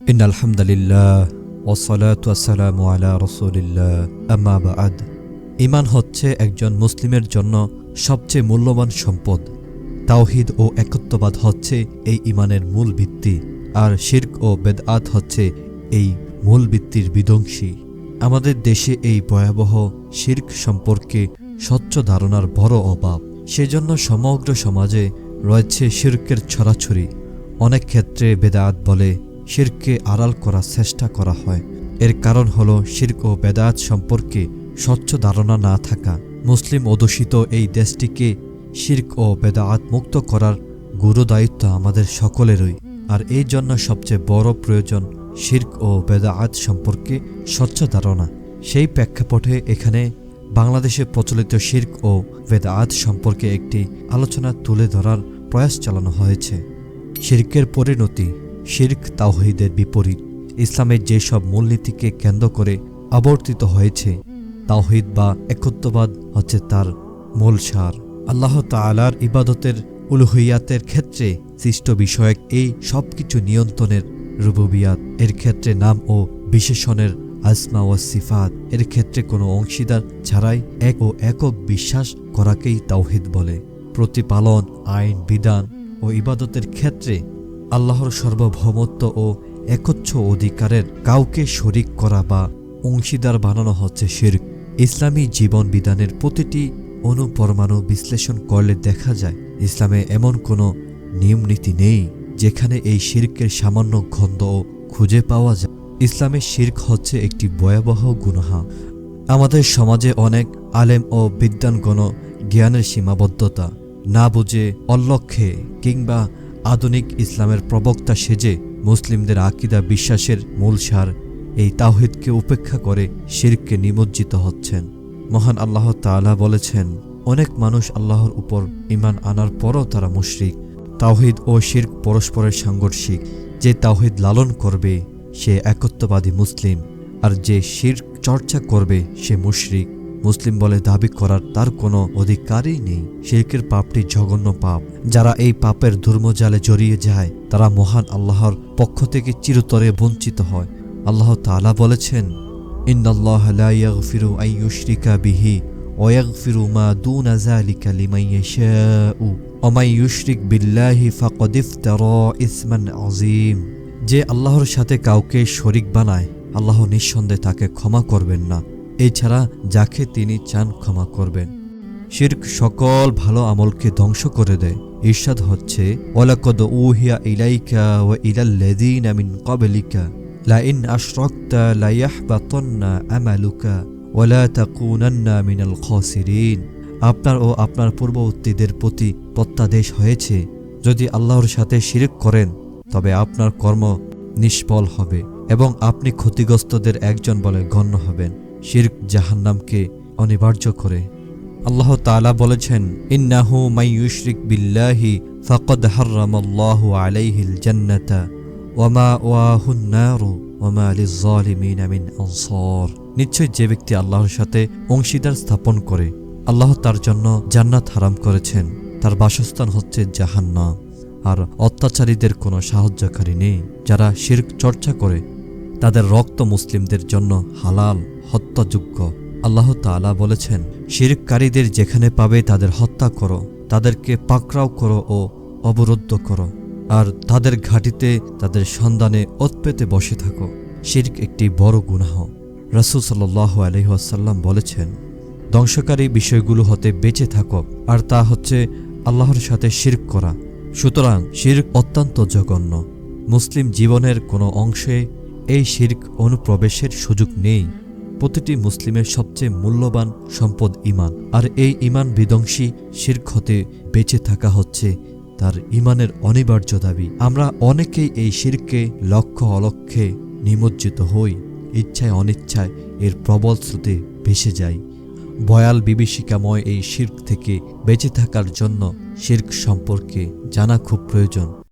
In আলহামদুলিল্লাহ ওসলাত ওয়াসালাম আলা রসুলিল্লাহ আম্মা বাদ ইমান হচ্ছে একজন মুসলিমের জন্য সবচেয়ে মূল্যবান সম্পদ। তাওহিদ ও একত্ববাদ হচ্ছে এই ইমানের মূল ভিত্তি, আর শির্ক ও বেদআত হচ্ছে এই মূল ভিত্তির বিধ্বংসী। আমাদের দেশে এই ভয়াবহ শির্ক সম্পর্কে স্বচ্ছ ধারণার বড় অভাব। সেজন্য সমগ্র সমাজে রয়েছে শির্কের ছড়াছড়ি। অনেক ক্ষেত্রে বেদাত বলে শিরকে আড়াল করার চেষ্টা করা হয়। এর কারণ হল শির্ক ও বেদাত সম্পর্কে স্বচ্ছ ধারণা না থাকা। মুসলিম অধ্যুষিত এই দেশটিকে শির্ক ও বেদাত মুক্ত করার গুরু দায়িত্ব আমাদের সকলেরই। আর এই জন্য সবচেয়ে বড় প্রয়োজন শির্ক ও বেদাত সম্পর্কে স্বচ্ছ ধারণা। সেই প্রেক্ষাপটে এখানে বাংলাদেশে প্রচলিত শির্ক ও বেদাত সম্পর্কে একটি আলোচনা তুলে ধরার প্রয়াস চালানো হয়েছে। শির্কের পরিণতি শির্ক তাওহিদের বিপরীত। ইসলামের যেসব মূলনীতিকে কেন্দ্র করে আবর্তিত হয়েছে, তাওহিদ বা একত্ববাদ হচ্ছে তার মূল সার। আল্লাহ তালার ইবাদতের উলুহিয়াতের ক্ষেত্রে সৃষ্ট বিষয়ক এই সব কিছু নিয়ন্ত্রণের রুবুবিয়াত। এর ক্ষেত্রে নাম ও বিশেষণের আসমা ও সিফাত। এর ক্ষেত্রে কোনো অংশীদার ছাড়াই এক ও একক বিশ্বাস করাকেই তাওহিদ বলে। প্রতিপালন, আইন, বিধান ও ইবাদতের ক্ষেত্রে আল্লাহর সার্বভৌমত্ব ও একচ্ছ অধিকারের কাউকে শরিক করা বা অংশীদার বানানো হচ্ছে শির্ক। ইসলামী জীবন বিধানের প্রতিটি অনুপরমাণু বিশ্লেষণ করলে দেখা যায়, ইসলামে এমন কোনো নিয়মনীতি নেই যেখানে এই শির্কের সামান্য গন্ধ খুঁজে পাওয়া যায়। ইসলামের শির্ক হচ্ছে একটি ভয়াবহ গুনহা। আমাদের সমাজে অনেক আলেম ও বিদ্যানগণ জ্ঞানের সীমাবদ্ধতা না বুঝে অল্লক্ষে কিংবা আধুনিক ইসলামের প্রবক্তা সেজে মুসলিমদের আকিদা বিশ্বাসের মূল সার এই তাওহিদকে উপেক্ষা করে শিরকে নিমজ্জিত হচ্ছেন। মহান আল্লাহ তাআলা বলেছেন, অনেক মানুষ আল্লাহর উপর ইমান আনার পরও তারা মুশরিক। তাওহিদ ও শির্ক পরস্পরের সাংঘর্ষিক। যে তাওহিদ লালন করবে, সে একত্ববাদী মুসলিম। আর যে শির্ক চর্চা করবে, সে মুশরিক। মুসলিম বলে দাবি করার তার কোনো অধিকারই নেই। শির্কের পাপটি জঘন্য পাপ। যারা এই পাপের ধর্মজালে জড়িয়ে যায়, তারা মহান আল্লাহর পক্ষ থেকে চিরতরে বঞ্চিত হয়। আল্লাহ তাআলা বলেছেন যে আল্লাহর সাথে কাউকে শরিক বানায়, আল্লাহ নিঃসন্দেহে তাকে ক্ষমা করবেন না। এছাড়া যাকে তিনি চান ক্ষমা করবেন। শির্ক সকল ভালো আমলকে ধ্বংস করে দেয়। ঈর্ষাদ হচ্ছে ওলাকদ উহিয়া ইলাইকা ও ইলাল্লাযীনা মিন ক্বাবলিকা, লাইন আশরাকতা লায়াহবাতান্না আমালুকা ওয়ালা তাকুনান্না মিনাল খাসিরিন। আপনার ও আপনার পূর্ববর্তীদের প্রতি প্রত্যাদেশ হয়েছে, যদি আল্লাহর সাথে শিরক করেন, তবে আপনার কর্ম নিষ্ফল হবে এবং আপনি ক্ষতিগ্রস্তদের একজন বলে গণ্য হবেন। শির্ক জাহান্নামকে অনিবার্য করে। আল্লাহ তালা বলেছেন, ইন্নাহু মাই ইউশরিক বিল্লাহি ফাকাদ হাররামাল্লাহু আলাইহিল জান্নাতা ওয়ামা ওয়াহুন নারু ওয়ামা লিয-যালিমিনা মিন আনসার। নিশ্চয় যে ব্যক্তি আল্লাহর সাথে অংশীদার স্থাপন করে, আল্লাহ তার জন্য জান্নাত হারাম করেছেন, তার বাসস্থান হচ্ছে জাহান্নাম। আর অত্যাচারীদের কোনো সাহায্যকারী নেই, যারা শির্ক চর্চা করে। তাদের রক্ত মুসলিমদের জন্য হালাল, হত্যাযোগ্য। আল্লাহ তাআলা বলেছেন, শিরককারীদের যেখানে পাবে তাদের হত্যা করো, তাদেরকে পাকড়াও করো ও অবরুদ্ধ করো। আর তাদের ঘাটিতে তাদের সন্ধানে ওৎপেতে বসে থাকো। শির্ক একটি বড় গুনাহ। রাসুল সাল্লাহ আলহিহাসাল্লাম বলেছেন, ধ্বংসকারী বিষয়গুলো হতে বেঁচে থাকো, আর তা হচ্ছে আল্লাহর সাথে শির্ক করা। সুতরাং শির্ক অত্যন্ত জঘন্য। মুসলিম জীবনের কোনো অংশে এই শির্ক অনুপ্রবেশের সুযোগ নেই। প্রতিটি মুসলিমের সবচেয়ে মূল্যবান সম্পদ ইমান আর এই ইমান বিধ্বংসী শির্ক হতে বেঁচে থাকা হচ্ছে তার ইমানের অনিবার্য দাবি। আমরা অনেকেই এই শিরকে লক্ষ্য অলক্ষ্যে নিমজ্জিত হই, ইচ্ছায় অনিচ্ছায় এর প্রবল স্রোতে ভেসে যাই। ভয়াল বিভীষিকাময় এই শির্ক থেকে বেঁচে থাকার জন্য শির্ক সম্পর্কে জানা খুব প্রয়োজন।